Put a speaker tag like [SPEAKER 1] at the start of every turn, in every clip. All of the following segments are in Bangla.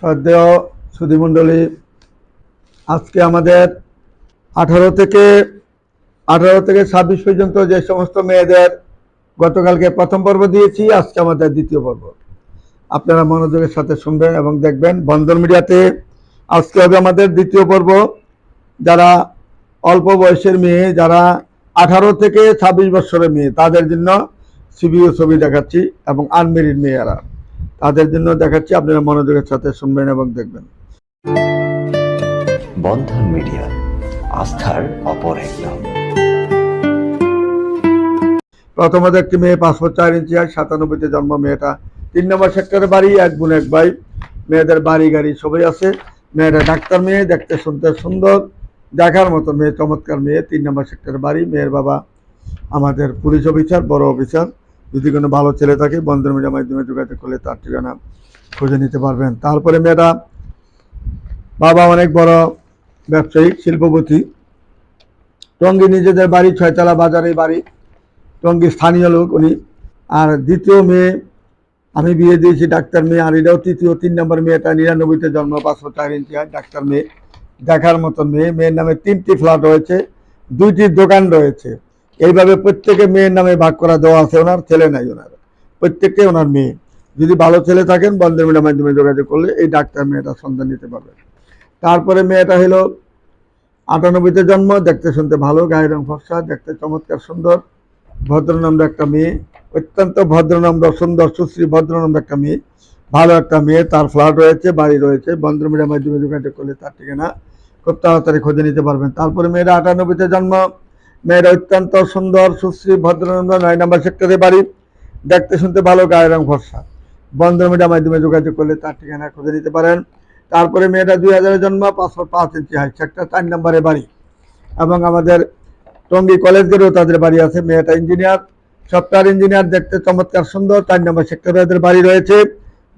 [SPEAKER 1] শ্রদ্ধেয় সুধীমণ্ডলী, আজকে আমাদের আঠারো থেকে আঠারো থেকে ছাব্বিশ পর্যন্ত যে সমস্ত মেয়েদের গতকালকে প্রথম পর্ব দিয়েছি, আজকে আমাদের দ্বিতীয় পর্ব। আপনারা মনোযোগের সাথে শুনবেন এবং দেখবেন। বন্ধন মিডিয়াতে আজকে হবে আমাদের দ্বিতীয় পর্ব। যারা অল্প বয়সের মেয়ে, যারা আঠারো থেকে ছাব্বিশ বছরের মেয়ে, তাদের জন্য সিবিও ছবি দেখাচ্ছি এবং আনমেরিড মেয়েরা। তাদের জন্য দেখাচ্ছি আপনারা মনোযোগের সাথে শুনবেন এবং দেখবেন।
[SPEAKER 2] বন্ধন মিডিয়া আস্থার অপর এক নাম
[SPEAKER 1] প্রথমত একটি মেয়ে পাসপোর্ট চার ইঞ্চি আর সাতানব্বইতে জন্ম মেয়েটা তিন নম্বর সেক্টরে বাড়ি এক বোন এক ভাই। মেয়েদের বাড়ি গাড়ি সবই আছে। মেয়েটা ডাক্তার মেয়ে দেখতে শুনতে সুন্দর দেখার মতো মেয়ে চমৎকার মেয়ে। তিন নম্বর সেক্টরে বাড়ি মেয়ের বাবা আমাদের পুলিশ অফিসার বড় অফিসার। যদি কোনো ভালো ছেলে থাকে, বন্ধন মিডিয়ার মাধ্যমে যোগাযোগ করলে তার ঠিকানা খুঁজে নিতে পারবেন। তারপরে মেয়েটা বাবা অনেক বড় ব্যবসায়ী, শিল্পপতি। টঙ্গী নিজেদের বাড়ি, ছয়তলা বাজারে বাড়ি। টঙ্গী স্থানীয় লোক উনি। আর দ্বিতীয় মেয়ে, আমি বিয়ে দিয়েছি ডাক্তার মেয়ে, আর এটাও তৃতীয়, তিন নম্বর মেয়েটা নিরানব্বইতে জন্ম পাঁচশো চার ইঞ্চি হয় ডাক্তার মেয়ে। দেখার মতন মেয়ে। মেয়ের নামে তিনটি ফ্ল্যাট রয়েছে, দুইটি দোকান রয়েছে। এইভাবে প্রত্যেকে মেয়ের নামে ভাগ করা দেওয়া আছে, ওনার ছেলে নাই ওনার। প্রত্যেককে ওনার মেয়ে। যদি ভালো ছেলে থাকেন, বন্ধের মিডিয়ার মাধ্যমে যোগাযোগ করলে এই ডাক্তার মেয়েটা সন্ধান নিতে পারবে তারপরে মেয়েটা হলো আটানব্বইতে জন্ম, দেখতে শুনতে ভালো, গায়ের রং ফর্সা, দেখতে চমৎকার সুন্দর, ভদ্রনম্র একটা মেয়ে, অত্যন্ত ভদ্রনম্র, সুন্দর, সুশ্রী, ভদ্রনম্র একটা মেয়ে। ভালো একটা মেয়ে, তার ফ্ল্যাট রয়েছে, বাড়ি রয়েছে বন্ধ বন্ধুমিডিয়ার মাধ্যমে যোগাযোগ করলে তার ঠিকানা খুব তাড়াতাড়ি খুঁজে নিতে পারবেন। তারপরে মেয়েরা আটানব্বইতে জন্ম মেয়েরা অত্যন্ত সুন্দর, সুশ্রী, ভদ্রনম্র, নয় নম্বর সেক্টরে বাড়ি। দেখতে শুনতে ভালো, গায়ের রং ভরসা ফর্সা বন্ধুমিডিয়ার মাধ্যমে যোগাযোগ করলে তার ঠিকানা খুঁজে নিতে পারেন। তারপরে মেয়েটা দুই হাজারের জন্ম পাঁচশো পাঁচ ইঞ্চি হাইট সেক্টর চার নম্বরে বাড়ি। এবং আমাদের টঙ্গী কলেজ গেটেও তাদের বাড়ি আছে। মেয়েটা ইঞ্জিনিয়ার, সফটওয়্যার ইঞ্জিনিয়ার, দেখতে চমৎকার, সুন্দর। চার নম্বর সেক্টরে এদের বাড়ি রয়েছে।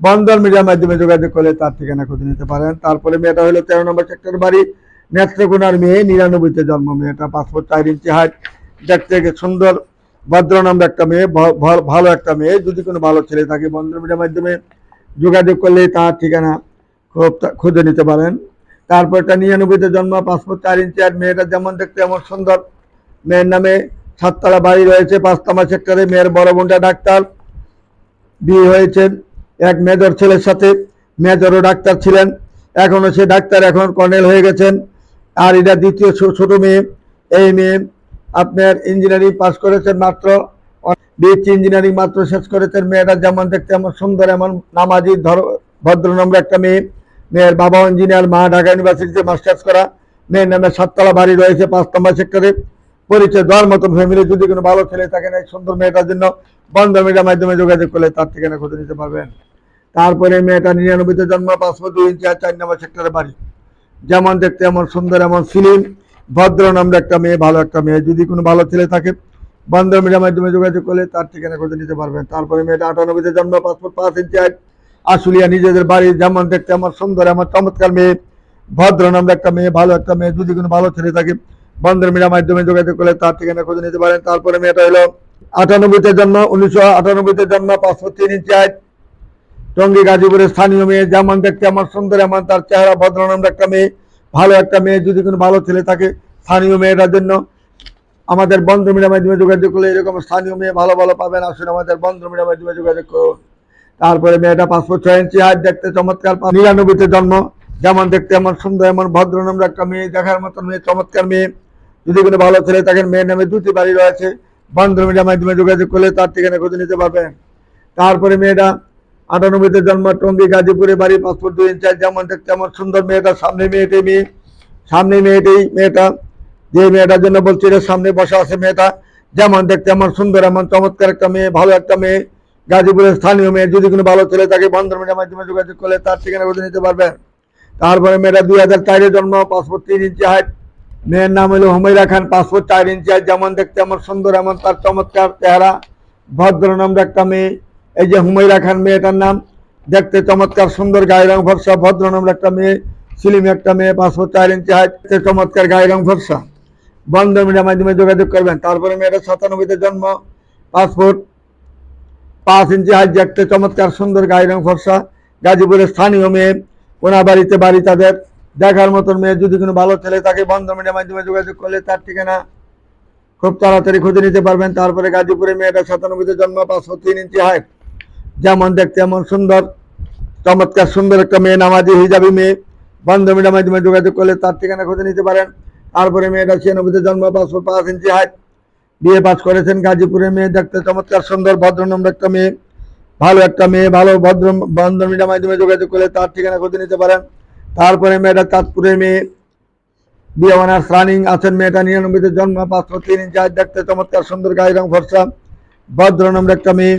[SPEAKER 1] বন্দর মিডিয়ার মাধ্যমে যোগাযোগ করলে তার ঠিকানা খুঁজে নিতে পারেন। তারপরে মেয়েটা হলো তেরো নম্বর সেক্টর বাড়ি। নেত্রকোনার মেয়ে, নিরানব্বইতে জন্ম, মেয়েটা পাসপোর্ট চার ইঞ্চি হাইট দেখতে সুন্দর ভদ্র নম্বর একটা মেয়ে ভালো একটা মেয়ে, যদি কোনো ভালো ছেলে থাকে বন্দর মিডিয়ার মাধ্যমে যোগাযোগ করলে তার ঠিকানা খুব খুঁজে নিতে পারেন। তারপর একটা নিরানব্বইতে জন্ম পাসপোর্ট চার ইঞ্চি আর মেয়েটা যেমন দেখতে এমন সুন্দর, মেয়ের নামে সাততলা বাড়ি রয়েছে, পাঁচতলা সেক্টরে, মেয়ের বড় বোনটা ডাক্তার, বিয়ে হয়েছেন এক মেজর ছেলের সাথে মেজরও ডাক্তার ছিলেন এখনও সে ডাক্তার, এখন কর্নেল হয়ে গেছেন। আর এটা দ্বিতীয় ছোট মেয়ে। এই মেয়ে আপনার ইঞ্জিনিয়ারিং পাস করেছেন মাত্র। বিএসসি ইঞ্জিনিয়ারিং মাত্র শেষ করেছেন। মেয়েটা যেমন দেখতে এমন সুন্দর, এমন নামাজি, ধর ভদ্রনম্র একটা মেয়ে। মেয়ের বাবা ইঞ্জিনিয়ার মা ঢাকা ইউনিভার্সিটিতে মাস্টার্স করা। মেয়ের নামে সাততলা বাড়ি রয়েছে পাঁচ নম্বর সেক্টরে পরিচয় দেওয়ার মতো ফ্যামিলি যদি কোনো ভালো ছেলে থাকে না সুন্দর মেয়েটার জন্য বন্ধ মিডিয়ার মাধ্যমে যোগাযোগ করলে তার ঠিকানা খুঁজে নিতে পারবেন। তারপরে মেয়েটা নিরানব্বইতে জন্ম পাসপোর্ট দুই ইঞ্চি আর চার নম্বর সেক্টরে বাড়ি। যেমন দেখতে এমন সুন্দর এমন সিলিম ভদ্র নামটা একটা মেয়ে, ভালো একটা মেয়ে। যদি কোনো ভালো ছেলে থাকে বন্ধ মিডিয়ার মাধ্যমে যোগাযোগ করলে তার ঠিকানা খুঁজে নিতে পারবেন। তারপরে মেয়েটা আটানব্বইতে জন্ম, পাসপোর্ট পাঁচ ইঞ্চি আর আশুলিয়া নিজেদের বাড়ি। যেমন দেখতে আমার সুন্দর আমার চমৎকার মেয়ে, ভদ্র নামটা একটা মেয়ে, ভালো একটা মেয়ে। যদি কোনো ভালো ছেলে থাকে বন্ধের মিডিয়ার মাধ্যমে যোগাযোগ করলে তার ঠিকানা খুঁজে নিতে পারেন। তারপরে মেয়েটা হলো আটানব্বইতে জন্ম, উনিশশো আটানব্বইতে জন্ম, পাসপোর্ট তিন ইঞ্চি হাইট টঙ্গী, গাজীপুরের স্থানীয় মেয়ে, যেমন দেখতে আমার সুন্দর, এমন তার চেহারা, ভদ্রনাম একটা মেয়ে, ভালো একটা মেয়ে, যদি কোনো ভালো ছেলে থাকে, স্থানীয় মেয়েটার জন্য। আমাদের বন্ধু মিডিয়ার মাধ্যমে যোগাযোগ করলে এরকম স্থানীয় মেয়ে ভালো ভালো পাবেন। আসুন আমাদের বন্ধু মিডিয়ার মাধ্যমে যোগাযোগ করুন। তারপরে মেয়েটা পাসপোর্ট ছয় ইঞ্চি হাইট দেখতে চমৎকার নিরানব্বইতে জন্ম। যেমন দেখতে এমন সুন্দর, এমন ভদ্রনাম একটা মেয়ে, দেখার মতন মেয়ে, চমৎকার মেয়ে। যদি কোনো ভালো ছেলে থাকেন, মেয়ের নামে দুটি বাড়ি রয়েছে। বন্ধু মিডিয়ার মাধ্যমে যোগাযোগ করলে তার ঠিকানা খুঁজে নিতে পারবেন। তারপরে মেয়েটা আটানব্বইতে জন্ম, টঙ্গী, গাজীপুরে বাড়ি, পাসপোর্ট দুই ইঞ্চার যেমন দেখতে আমার সুন্দর মেয়েটা, সামনে মেয়েটি মেয়ে, সামনে মেয়েটি মেয়েটা। যে মেয়েটার জন্য বলছি সামনে বসা আছে মেয়েটা, যেমন দেখতে আমার সুন্দর, এমন চমৎকার একটা মেয়ে, ভালো একটা মেয়ে। গাজীপুরের স্থানীয় মেয়ে, যদি কোনো ভালো ছেলে তাকে বন্ধন মিডিয়ার মাধ্যমে যোগাযোগ করলে তার ঠিকানা খুঁজে নিতে পারবেন তারপরে মেয়েটা দুই হাজার চারে জন্ম, পাসপোর্ট তিন ইঞ্চি হাইট মেয়ের নাম হলো হুমাইরা খান, পাসপোর্ট চার ইঞ্চি হাইট যেমন দেখতে আমার সুন্দর, এমন তার চমৎকার চেহারা। ভদ্র নাম একটা মেয়ে। এই যে হুমাইরা খান মেয়েটার নাম দেখতে চমৎকার, সুন্দর গায়ের রং ভরসা ভদ্র নামটা একটা মেয়ে, সিলিম একটা মেয়ে পাসপোর্ট চার ইঞ্চি হাইট চমৎকার গায়ের রং ফর্সা। বন্ধ মিডিয়ার মাধ্যমে যোগাযোগ করবেন। তারপরে মেয়েটা সাতানব্বইতে জন্ম পাসপোর্ট পাঁচ ইঞ্চি হাইট দেখতে চমৎকার, সুন্দর গায়ের রং ফর্সা। গাজীপুরের স্থানীয় মেয়ে ওনার বাড়িতে বাড়ি তাদের। দেখার মতন মেয়ে, যদি কোনো ভালো ছেলে তাকে বন্ধ মিডিয়ার মাধ্যমে যোগাযোগ করলে তার ঠিকানা খুব তাড়াতাড়ি খুঁজে নিতে পারবেন। তারপরে গাজীপুরে মেয়েটা সাতানব্বইতে জন্ম পাঁচশো তিন ইঞ্চি হাইট যেমন দেখতে এমন সুন্দর, চমৎকার সুন্দর একটা মেয়ে, নামাজি হিজাবি মেয়ে। বন্ধ মিডিয়ার মাধ্যমে যোগাযোগ করলে তার ঠিকানা খুঁজে নিতে পারেন। তারপরে মেয়েটা ছিয়ানব্বইতে জন্ম পাঁচশো পাঁচ ইঞ্চি হাইট বিয়ে পাস করেছেন গাজীপুরে মেয়ে, দেখতে চমৎকার সুন্দর ভদ্রনম্র একটা মেয়ে। ভালো একটা মেয়ে, ভালো, ভদ্র বন্ধন মিডিয়ার মাধ্যমে যোগাযোগ করলে তার ঠিকানা খুঁজে নিতে পারেন। তারপরে মেয়েটা চাঁদপুরের মেয়ে। বিয়ে অনার্স রানিং আছেন মেয়েটা, নিরানব্বইতে জন্ম পাঁচশো তিন ইঞ্চ হাইট দেখতে চমৎকার সুন্দর গায়ের রং ফর্সা ভদ্রনম্র একটা মেয়ে।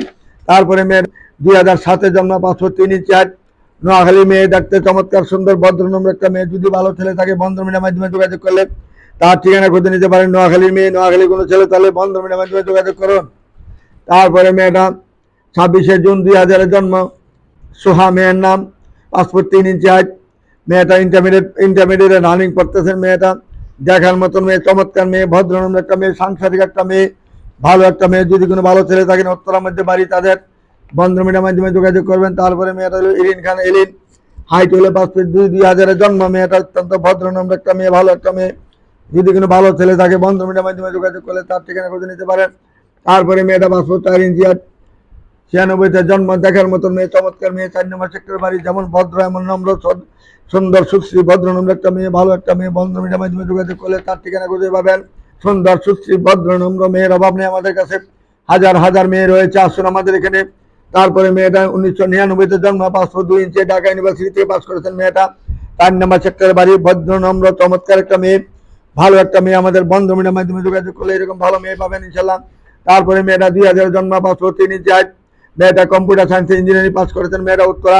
[SPEAKER 1] তারপরে মেয়ের দুই হাজার সাতে জন্ম পাঁচশো তিন হাইট নোয়াখালী মেয়ে দেখতে চমৎকার, সুন্দর ভদ্রনম্র একটা মেয়ে। যদি ভালো ছেলে থাকে বন্ধন মিডিয়ার মাধ্যমে যোগাযোগ করলে তার ঠিকানা খুঁজে নিতে পারেন নোয়াখালীর মেয়ে। নোয়াখালী কোনো ছেলে তাহলে বন্ধন মিডিয়ার মাধ্যমে যোগাযোগ করুন। তারপরে মেয়েটা ছাব্বিশে জুন দুই হাজারের জন্ম। সোহা মেয়ের নাম পাসপোর্ট তিন ইঞ্চি হাইট মেয়েটা ইন্টারমিডিয়েট ইন্টারমিডিয়েটে রানিং করতেছেন মেয়েটা। দেখার মতন মেয়ে, চমৎকার মেয়ে ভদ্রনম্র একটা মেয়ে, সাংসারিক একটা মেয়ে, ভালো একটা মেয়ে। যদি কোনো ভালো ছেলে থাকেন উত্তরার মধ্যে বাড়ি তাদের। বন্ধ মিডিয়ার মাধ্যমে যোগাযোগ করবেন। তারপরে মেয়েটা হলো ইরিন খান। এলিন হাইট হলো পাঁচ ফিট দুই দুই হাজারের জন্ম। মেয়েটা অত্যন্ত ভদ্রনম্র একটা মেয়ে, ভালো একটা মেয়ে। যদি কোনো ভালো ছেলে থাকে বন্ধ মিডিয়ার মাধ্যমে যোগাযোগ করলে তার ঠিকানা খুঁজে নিতে পারেন। তারপরে মেয়েটা পাসপোর্ট চার ইঞ্চি আর ছিয়ানব্বইতে জন্ম। দেখার মতন মেয়ে, চমৎকার মেয়ে। চার নম্বর সেক্টর বাড়ি, যেমন ভদ্র, এমন নম্র সুন্দর, সুশ্রী, ভদ্র, নম্র একটা মেয়ে, ভালো একটা মেয়ে। বন্ধ মিডিয়ার মাধ্যমে যোগাযোগ করলে তার ঠিকানা খুঁজে পাবেন। সুন্দর, সুশ্রী, ভদ্র, নম্র মেয়ের অভাব নেই আমাদের কাছে। হাজার হাজার মেয়ে রয়েছে। আসুন আমাদের এখানে। তারপরে মেয়েটা উনিশশো নিরানব্বইতে জন্ম, পাঁচশো দুই ইঞ্চে ঢাকা ইউনিভার্সিটি থেকে পাস করেছেন মেয়েটা। চার নম্বর সেক্টরের বাড়ি ভদ্র, নম্র, চমৎকার একটা মেয়ে। ভালো একটা মেয়ে আমাদের বন্ধ মিডিয়ার মাধ্যমে যোগাযোগ করলে এরকম ভালো মেয়ে পাবেন ইনশাল্লাহ। তারপরে মেয়েটা দুই হাজার জন্ম, পাঁচশো তিন ইঞ্চি height। মেয়েটা কম্পিউটার সায়েন্স ইঞ্জিনিয়ারিং পাস করেছেন মেয়েটা উত্তরা।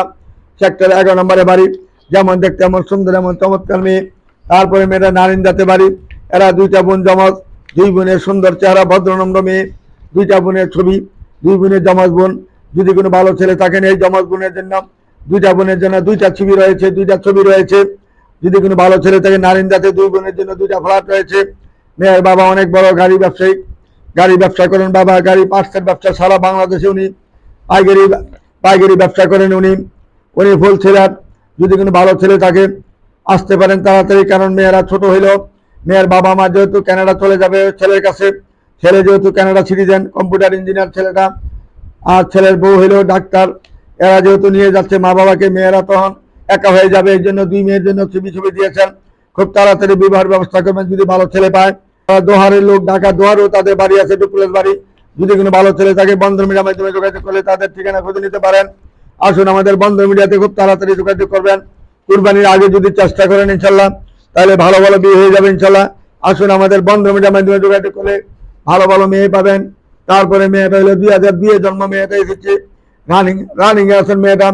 [SPEAKER 1] সেক্টর এগারো নম্বরে বাড়ি। যেমন দেখতে এমন সুন্দর, এমন চমৎকার মেয়ে। তারপরে মেয়েটা নারিন্দাতে বাড়ি। এরা দুইটা বোন জমজ দুই বোনের সুন্দর চেহারা ভদ্রনম্র মেয়ে। দুইটা বোনের ছবি, দুই বোনের জমজ বোন। যদি কোনো ভালো ছেলে থাকেন এই জমজ বোনের জন্য, দুইটা বোনের জন্য দুইটা ছবি রয়েছে, দুইটা ছবি রয়েছে। যদি কোনো ভালো ছেলে থাকে, নারিন্দাতে দুই বোনের জন্য দুইটা ফ্ল্যাট রয়েছে। মেয়ের বাবা অনেক বড় গাড়ি ব্যবসায়ী। গাড়ি ব্যবসা করেন বাবা, গাড়ি পার্সের ব্যবসা সারা বাংলাদেশে উনি পাইকারি পাইকারি ব্যবসা করেন উনি। উনি ফুল ছেলের। যদি কোনো ভালো ছেলে থাকে, আসতে পারেন তাড়াতাড়ি, কারণ মেয়েরা ছোট হইল। মেয়ের বাবা মা যেহেতু কানাডা চলে যাবে ছেলের কাছে, ছেলে যেহেতু কানাডা সিটিজেন কম্পিউটার ইঞ্জিনিয়ার ছেলেটা আর ছেলের বউ হইল ডাক্তার। এরা যেহেতু নিয়ে যাচ্ছে, মা বাবাকে, মেয়েরা তখন একা হয়ে যাবে, এই জন্য দুই মেয়ের জন্য ছবি ছবি দিয়েছেন। খুব তাড়াতাড়ি বিবাহের ব্যবস্থা করবেন যদি ভালো ছেলে পায়। দোহারের লোক, ঢাকা দোহারও তাদের বাড়ি আছে, ডুপ্লেস বাড়ি। যদি কোনো ভালো ছেলে থাকে, বন্ধন মিডিয়ার মাধ্যমে যোগাযোগ করলে তাদের ঠিকানা খুঁজে নিতে পারেন। আসুন আমাদের বন্ধন মিডিয়াতে খুব তাড়াতাড়ি যোগাযোগ করবেন। কুরবানির আগে যদি চেষ্টা করেন, ইনশাল্লাহ, তাহলে ভালো ভালো বিয়ে হয়ে যাবে, ইনশাল্লাহ। আসুন আমাদের বন্ধন মিডিয়ার মাধ্যমে যোগাযোগ করলে ভালো ভালো মেয়ে পাবেন। তারপরে মেয়েটা হলো দুই হাজার দুইয়ে জন্ম মেয়েটা এসেছে রানিং রানিং এ আছেন মেয়েটা,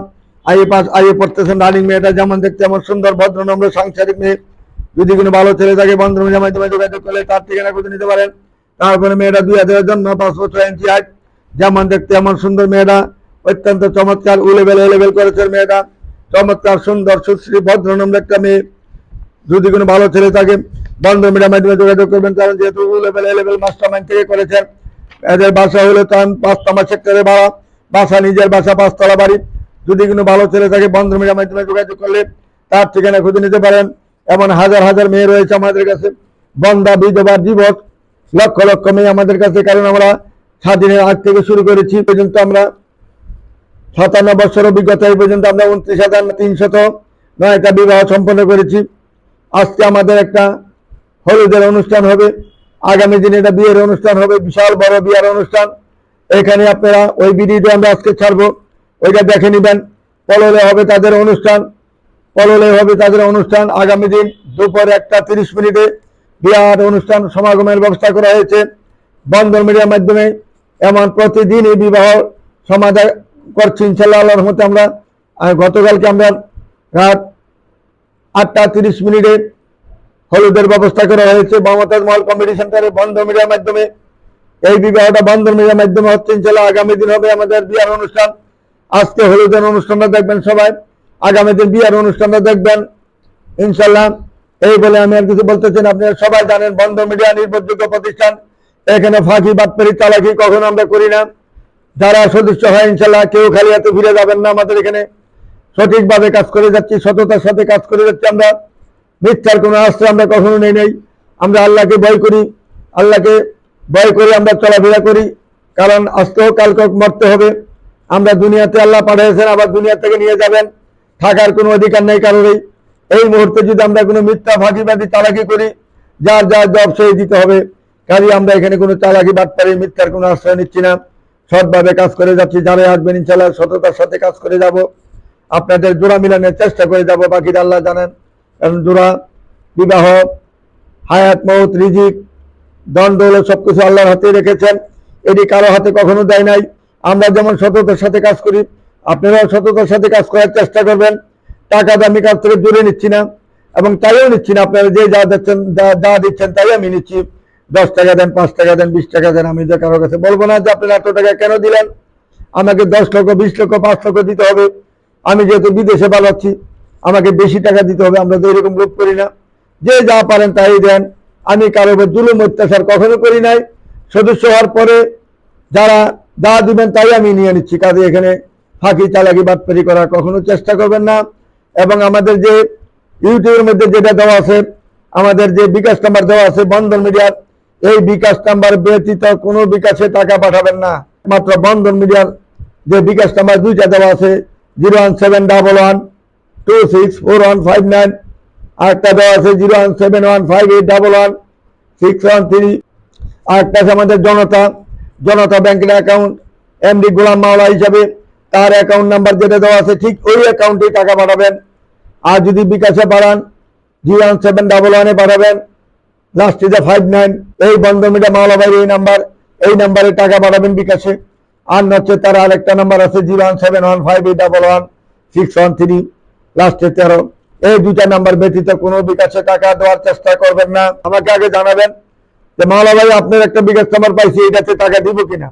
[SPEAKER 1] আইএ পাস, আইএ পড়তেছেন রানিং মেয়েটা, যেমন দেখতে এমন সুন্দর, ভদ্র, নম্র, সাংসারিক মেয়ে। যদি কোনো ভালো ছেলে থাকে, বন্ধন মিডিয়ার মাধ্যমে যোগাযোগ করলে তার ঠিকানা খুঁজে নিতে পারেন। তারপরে মেয়েটা দুই হাজার জন্ম পাঁচ বছর ইঞ্চি হাইট যেমন দেখতে এমন সুন্দর মেয়েটা, অত্যন্ত চমৎকার, উলেবেল এলেবেল করেছে মেয়েটা। চমৎকার, সুন্দর, সুশ্রী, ভদ্র, নম্র একটা মেয়ে। যদি কোনো ভালো ছেলে থাকে বন্ধু মিডিয়ার মাধ্যমে যোগাযোগ করবেন, কারণ যেহেতু লেভেল লেভেল মাস্টার মাইন্ড থেকে করেছেন এদের বাসা হলো তখন পাঁচ নম্বর সেক্টরে ভাড়া, বাসা নিজের বাসা, পাঁচতলা বাড়ি। যদি কোনো ভালো ছেলে থাকে, বন্ধ মিডিয়ার মাধ্যমে যোগাযোগ করলে তার ঠিকানা খুঁজে নিতে পারেন। এমন হাজার হাজার মেয়ে রয়েছে আমাদের কাছে। বন্ধা বিধবা, যুবক, লক্ষ লক্ষ মেয়ে আমাদের কাছে, কারণ আমরা স্বাধীনের আগ থেকে শুরু করেছি। পর্যন্ত আমরা সাতান্ন বছর অভিজ্ঞতা, এই পর্যন্ত আমরা উনত্রিশ হাজার তিনশত নয়টা বিবাহ সম্পন্ন করেছি। আজকে আমাদের একটা হলুদের অনুষ্ঠান হবে। আগামী দিনে এটা বিয়ের অনুষ্ঠান হবে, বিশাল বড় বিয়ের অনুষ্ঠান। এখানে আপনারা ওই ভিডিওটা আমরা আজকে ছাড়বো। ওইটা দেখে নেবেন। পললে হবে তাদের অনুষ্ঠান। পললে হবে তাদের অনুষ্ঠান আগামী দিন দুপুর একটা তিরিশ মিনিটে। বিয়ার অনুষ্ঠান সমাগমের ব্যবস্থা করা হয়েছে। বন্ধন মিডিয়ার মাধ্যমে এমন প্রতিদিনই বিবাহ সমাধান করছি ইনশাল্লাহ আল্লাহর মতে আমরা। গতকালকে আমরা রাত আটটা তিরিশ মিনিটে হলুদের ব্যবস্থা করা হয়েছে। মমতাজ মহল কমিটি সেন্টারে বন্ধ মিডিয়ার মাধ্যমে। এই বিবাহটা বন্ধ মিডিয়ার মাধ্যমে হচ্ছে ইনশাল্লাহ আগামী দিন হবে আমাদের বিয়ার অনুষ্ঠান। আজকে হলুদের অনুষ্ঠানটা দেখবেন সবাই। আগামী দিন বিয়ার অনুষ্ঠানটা দেখবেন। ইনশাল্লাহ এই বলে আমি আর কিছু বলতেছেন আপনারা সবাই জানেন, বন্ধ মিডিয়া নির্ভরযোগ্য প্রতিষ্ঠান। এখানে ফাঁকি বাটপারি চালাকি কখনো আমরা করি না। যারা সদস্য হয় ইনশাল্লাহ কেউ খালি হাতে ফিরে যাবেন না। আমাদের এখানে সঠিকভাবে কাজ করে যাচ্ছি, সততার সাথে কাজ করে যাচ্ছি আমরা। মিথ্যার কোনো আশ্রয় আমরা কখনো নেই নেই। আমরা আল্লাহকে ভয় করি, আল্লাহকে ভয় করে আমরা চলাফেরা করি, কারণ আজকেও কালকে মরতে হবে। আমরা দুনিয়াতে আল্লাহ পাঠিয়েছেন, আবার দুনিয়া থেকে নিয়ে যাবেন। থাকার কোনো অধিকার নেই কারোরই। এই মুহূর্তে যদি আমরা কোনো মিথ্যা ফাঁকিবাদী চালাকি করি, যার যার জব সেই দিতে হবে। কাজে, আমরা এখানে কোনো চালাকি, বাটপারি, মিথ্যার কোনো আশ্রয় নিচ্ছি না। সৎভাবে কাজ করে যাচ্ছি যারা আসবেন ইনশাল্লাহ সততার সাথে কাজ করে যাব। আপনাদের জোড়া মিলানোর চেষ্টা করে যাব বাকিটা আল্লাহ জানেন। কারণ জোড়া বিবাহ, হায়াত, মৌত, রিজিক, দণ্ড হলো সবকিছু আল্লাহর হাতে রেখেছেন। এটি কারও হাতে কখনো দেয় নাই। আমরা যেমন সততার সাথে কাজ করি, আপনারাও সততার সাথে কাজ করার চেষ্টা করবেন। টাকা দামি কাছ থেকে জুড়ে নিচ্ছি না এবং তাইও নিচ্ছি না। আপনারা যে যা দিচ্ছেন যা দিচ্ছেন তাই আমি নিচ্ছি। দশ টাকা দেন, পাঁচ টাকা দেন, বিশ টাকা দেন, আমি যে কারও কাছে বলব না যে আপনারা এত টাকা কেন দিলেন। আমাকে দশ লক্ষ, বিশ লক্ষ, পাঁচ লক্ষ দিতে হবে। আমি যেহেতু বিদেশে পালাচ্ছি আমাকে বেশি টাকা দিতে হবে, আমরা তো এরকম লোভ করি না। যে যা পারেন তাই দেন। আমি কারও উপর জুলুম, অত্যাচার কখনো করি নাই। সদস্য হওয়ার পরে যারা যা দিবেন তাই আমি নিয়ে নিচ্ছি। কাজে এখানে ফাঁকি, চালাকি, বাটপারি করার কখনো চেষ্টা করবেন না। এবং আমাদের যে ইউটিউবের মধ্যে যেটা দেওয়া আছে, আমাদের যে বিকাশ নাম্বার দেওয়া আছে, বন্ধন মিডিয়ার, এই বিকাশ নাম্বার ব্যতীত কোনো বিকাশে টাকা পাঠাবেন না। মাত্র বন্ধন মিডিয়ার যে বিকাশ নাম্বার দুইটা দেওয়া আছে, zero one seven double one two six four one five nine আরেকটা দেওয়া আছে zero one seven one five eight double one six one three আরেকটা আছে আমাদের জনতা জনতা ব্যাংকের অ্যাকাউন্ট এমডি গোলাম মাওলা হিসাবে, তার অ্যাকাউন্ট নাম্বার যেটা দেওয়া আছে ঠিক ওই অ্যাকাউন্টে টাকা পাঠাবেন। আর যদি বিকাশে বাড়ান জিরো ওয়ান সেভেন ডাবল ওয়ানে পাঠাবেন। লাস্ট ইজ ফাইভ নাইন এই বন্ধন মিডিয়া মাওলা ভাই এই নাম্বার এই নাম্বারে টাকা পাঠাবেন বিকাশে। আর নচ্ছে তার আরেকটা নাম্বার আছে zero one seven one five eight double one six one three লাস্টে তেরো। এই দুইটা নাম্বার ব্যতীত কোনো বিকাশে টাকা দেওয়ার চেষ্টা করবেন না। আমাকে আগে জানাবেন যে, মাওলা ভাই, আপনার একটা বিকাশ নাম্বার পাইছি, এটাতে টাকা দিব কিনা?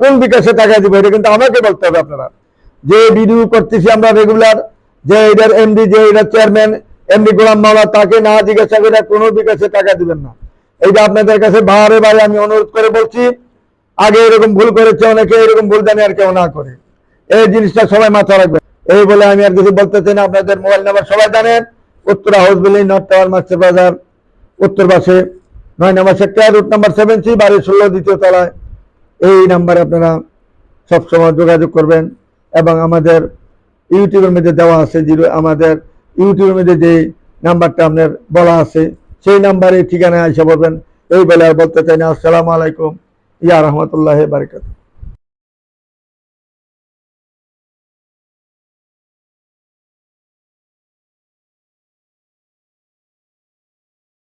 [SPEAKER 1] কোন বিকাশে টাকা দিব, এটা কিন্তু আমাকে বলতে হবে আপনারা। যে ভিডিও করতেছি আমরা রেগুলার যে এটার এমডি যে এটার চেয়ারম্যান এমডি গোলাম মাওলা, তাকে না জিজ্ঞাসা করে কোনো বিকাশে টাকা দিবেন না। এইটা আপনাদের কাছে বারে বারে আমি অনুরোধ করে বলছি। আগে এরকম ভুল করেছে অনেকে, এরকম ভুল জানি আর কেউ না করে। এই জিনিসটা সবাই মাথা রাখবে এই বলে আমি আর কিছু বলতে চাই না, আপনাদের মোবাইল নাম্বার সবাই জানেন। Uttara house building north tower master বাজার উত্তর পাশে নয় number sector, route number seven C, বাড়ি ষোলো, দ্বিতীয় তলায়। এই নাম্বারে আপনারা সবসময় যোগাযোগ করবেন এবং আমাদের ইউটিউবের মধ্যে দেওয়া আছে জিরো, আমাদের ইউটিউবের মধ্যে যে নাম্বারটা আপনার বলা আছে, সেই নাম্বারে ঠিকানায় এসে বলবেন। এই বলে আর বলতে চাই না। আসসালামু আলাইকুম। ইয়া রহমতুল্লাহ বারকাত